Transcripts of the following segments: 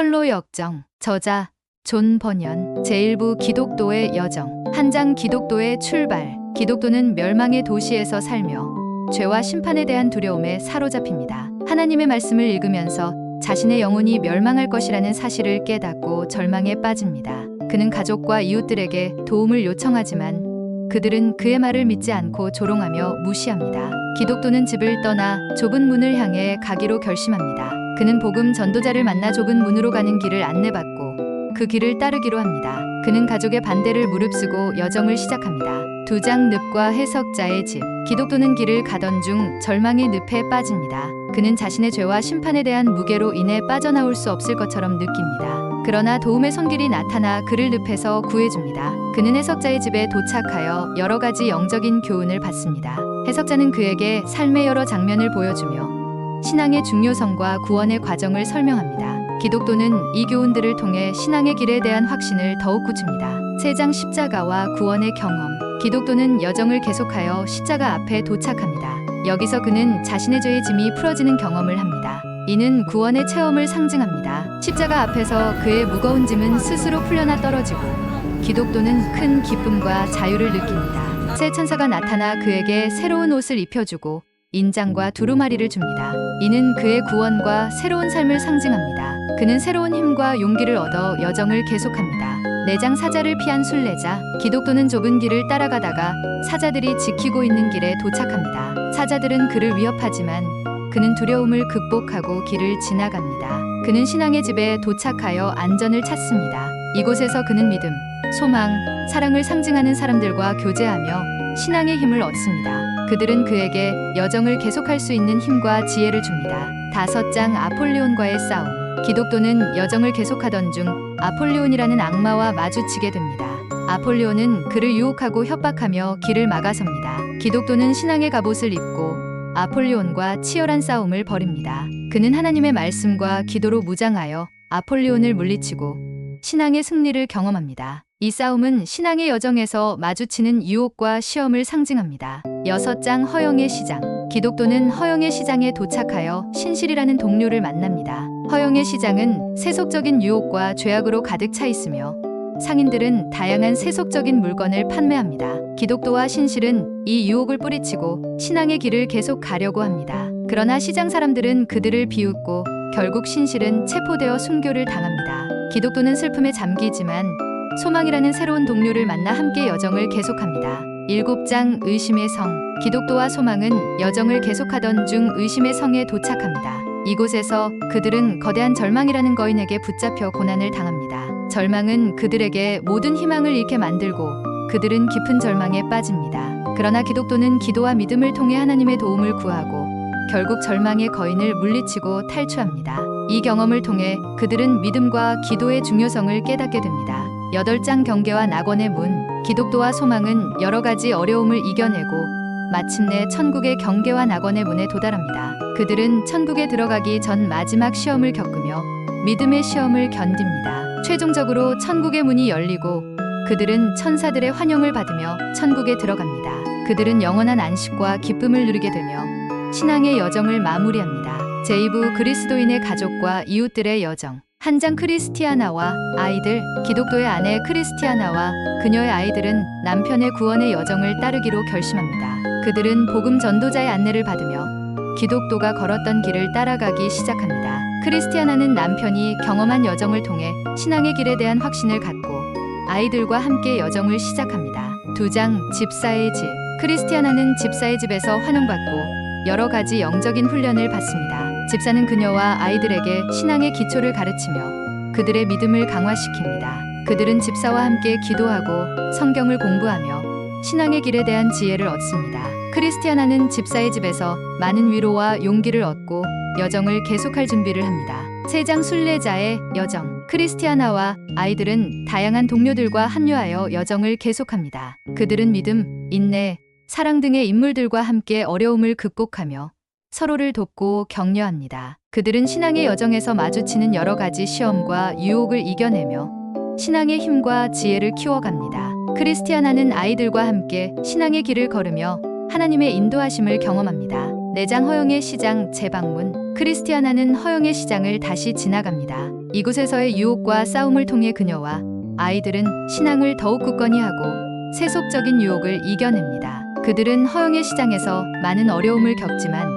철로 역정 저자 존 번연 제1부 기독도의 여정 한 장 기독도의 출발 기독도는 멸망의 도시에서 살며 죄와 심판에 대한 두려움에 사로잡힙니다. 하나님의 말씀을 읽으면서 자신의 영혼이 멸망할 것이라는 사실을 깨닫고 절망에 빠집니다. 그는 가족과 이웃들에게 도움을 요청하지만 그들은 그의 말을 믿지 않고 조롱하며 무시합니다. 기독도는 집을 떠나 좁은 문을 향해 가기로 결심합니다. 그는 복음 전도자를 만나 좁은 문으로 가는 길을 안내받고 그 길을 따르기로 합니다. 그는 가족의 반대를 무릅쓰고 여정을 시작합니다. 두 장 늪과 해석자의 집. 기독도는 길을 가던 중 절망의 늪에 빠집니다. 그는 자신의 죄와 심판에 대한 무게로 인해 빠져나올 수 없을 것처럼 느낍니다. 그러나 도움의 손길이 나타나 그를 늪에서 구해줍니다. 그는 해석자의 집에 도착하여 여러 가지 영적인 교훈을 받습니다. 해석자는 그에게 삶의 여러 장면을 보여주며 신앙의 중요성과 구원의 과정을 설명합니다. 기독도는 이 교훈들을 통해 신앙의 길에 대한 확신을 더욱 굳힙니다. 세장 십자가와 구원의 경험. 기독도는 여정을 계속하여 십자가 앞에 도착합니다. 여기서 그는 자신의 죄의 짐이 풀어지는 경험을 합니다. 이는 구원의 체험을 상징합니다. 십자가 앞에서 그의 무거운 짐은 스스로 풀려나 떨어지고 기독도는 큰 기쁨과 자유를 느낍니다. 새 천사가 나타나 그에게 새로운 옷을 입혀주고 인장과 두루마리를 줍니다. 이는 그의 구원과 새로운 삶을 상징합니다. 그는 새로운 힘과 용기를 얻어 여정을 계속합니다. 내장 사자를 피한 순례자, 기독도는 좁은 길을 따라가다가 사자들이 지키고 있는 길에 도착합니다. 사자들은 그를 위협하지만 그는 두려움을 극복하고 길을 지나갑니다. 그는 신앙의 집에 도착하여 안전을 찾습니다. 이곳에서 그는 믿음, 소망, 사랑을 상징하는 사람들과 교제하며 신앙의 힘을 얻습니다. 그들은 그에게 여정을 계속할 수 있는 힘과 지혜를 줍니다. 다섯 장 아폴리온과의 싸움. 기독도는 여정을 계속하던 중 아폴리온이라는 악마와 마주치게 됩니다. 아폴리온은 그를 유혹하고 협박하며 길을 막아섭니다. 기독도는 신앙의 갑옷을 입고 아폴리온과 치열한 싸움을 벌입니다. 그는 하나님의 말씀과 기도로 무장하여 아폴리온을 물리치고 신앙의 승리를 경험합니다. 이 싸움은 신앙의 여정에서 마주치는 유혹과 시험을 상징합니다. 여섯 장 허영의 시장. 기독도는 허영의 시장에 도착하여 신실이라는 동료를 만납니다. 허영의 시장은 세속적인 유혹과 죄악으로 가득 차 있으며 상인들은 다양한 세속적인 물건을 판매합니다. 기독도와 신실은 이 유혹을 뿌리치고 신앙의 길을 계속 가려고 합니다. 그러나 시장 사람들은 그들을 비웃고 결국 신실은 체포되어 순교를 당합니다. 기독도는 슬픔에 잠기지만 소망이라는 새로운 동료를 만나 함께 여정을 계속합니다. 일곱 장 의심의 성. 기독도와 소망은 여정을 계속하던 중 의심의 성에 도착합니다. 이곳에서 그들은 거대한 절망이라는 거인에게 붙잡혀 고난을 당합니다. 절망은 그들에게 모든 희망을 잃게 만들고 그들은 깊은 절망에 빠집니다. 그러나 기독도는 기도와 믿음을 통해 하나님의 도움을 구하고 결국 절망의 거인을 물리치고 탈출합니다. 이 경험을 통해 그들은 믿음과 기도의 중요성을 깨닫게 됩니다. 여덟 장 경계와 낙원의 문, 기독도와 소망은 여러 가지 어려움을 이겨내고 마침내 천국의 경계와 낙원의 문에 도달합니다. 그들은 천국에 들어가기 전 마지막 시험을 겪으며 믿음의 시험을 견딥니다. 최종적으로 천국의 문이 열리고 그들은 천사들의 환영을 받으며 천국에 들어갑니다. 그들은 영원한 안식과 기쁨을 누리게 되며 신앙의 여정을 마무리합니다. 제2부 그리스도인의 가족과 이웃들의 여정. 한장 크리스티아나와 아이들, 기독도의 아내 크리스티아나와 그녀의 아이들은 남편의 구원의 여정을 따르기로 결심합니다. 그들은 복음 전도자의 안내를 받으며 기독도가 걸었던 길을 따라가기 시작합니다. 크리스티아나는 남편이 경험한 여정을 통해 신앙의 길에 대한 확신을 갖고 아이들과 함께 여정을 시작합니다. 두 장 집사의 집. 크리스티아나는 집사의 집에서 환영받고 여러 가지 영적인 훈련을 받습니다. 집사는 그녀와 아이들에게 신앙의 기초를 가르치며 그들의 믿음을 강화시킵니다. 그들은 집사와 함께 기도하고 성경을 공부하며 신앙의 길에 대한 지혜를 얻습니다. 크리스티아나는 집사의 집에서 많은 위로와 용기를 얻고 여정을 계속할 준비를 합니다. 세장 순례자의 여정. 크리스티아나와 아이들은 다양한 동료들과 합류하여 여정을 계속합니다. 그들은 믿음, 인내, 사랑 등의 인물들과 함께 어려움을 극복하며 서로를 돕고 격려합니다. 그들은 신앙의 여정에서 마주치는 여러 가지 시험과 유혹을 이겨내며 신앙의 힘과 지혜를 키워갑니다. 크리스티아나는 아이들과 함께 신앙의 길을 걸으며 하나님의 인도하심을 경험합니다. 내장 허영의 시장 재방문 크리스티아나는 허영의 시장을 다시 지나갑니다. 이곳에서의 유혹과 싸움을 통해 그녀와 아이들은 신앙을 더욱 굳건히 하고 세속적인 유혹을 이겨냅니다. 그들은 허영의 시장에서 많은 어려움을 겪지만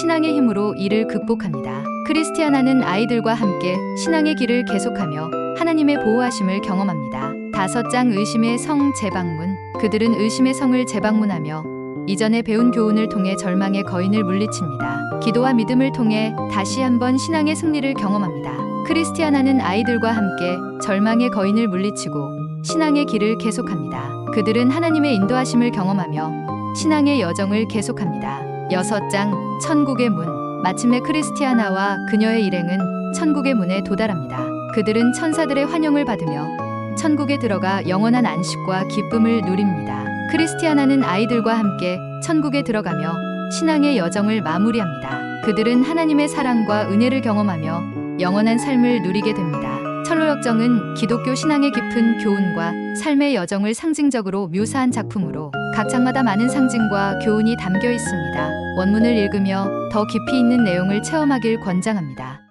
신앙의 힘으로 이를 극복합니다. 크리스티아나는 아이들과 함께 신앙의 길을 계속하며 하나님의 보호하심을 경험합니다. 다섯 장 의심의 성 재방문. 그들은 의심의 성을 재방문하며 이전에 배운 교훈을 통해 절망의 거인을 물리칩니다. 기도와 믿음을 통해 다시 한번 신앙의 승리를 경험합니다. 크리스티아나는 아이들과 함께 절망의 거인을 물리치고 신앙의 길을 계속합니다. 그들은 하나님의 인도하심을 경험하며 신앙의 여정을 계속합니다. 여섯 장 천국의 문. 마침내 크리스티아나와 그녀의 일행은 천국의 문에 도달합니다. 그들은 천사들의 환영을 받으며 천국에 들어가 영원한 안식과 기쁨을 누립니다. 크리스티아나는 아이들과 함께 천국에 들어가며 신앙의 여정을 마무리합니다. 그들은 하나님의 사랑과 은혜를 경험하며 영원한 삶을 누리게 됩니다. 철로역정은 기독교 신앙의 깊은 교훈과 삶의 여정을 상징적으로 묘사한 작품으로 각 장마다 많은 상징과 교훈이 담겨 있습니다. 원문을 읽으며 더 깊이 있는 내용을 체험하길 권장합니다.